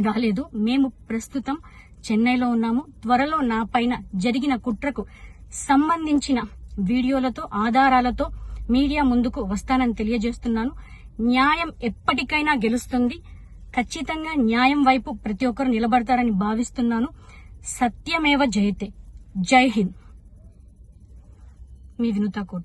రాలేదు. మేము ప్రస్తుతం చెన్నైలో ఉన్నాము. త్వరలో నా పైన జరిగిన కుట్రకు సంబంధించిన వీడియోలతో ఆధారాలతో మీడియా ముందుకు వస్తానని తెలియజేస్తున్నాను. న్యాయం ఎప్పటికైనా గెలుస్తుంది. ఖచ్చితంగా న్యాయం వైపు ప్రతి ఒక్కరు నిలబడతారని భావిస్తున్నాను. సత్యమేవ జయతే. జై హింద్. మీ Vinutha Kota.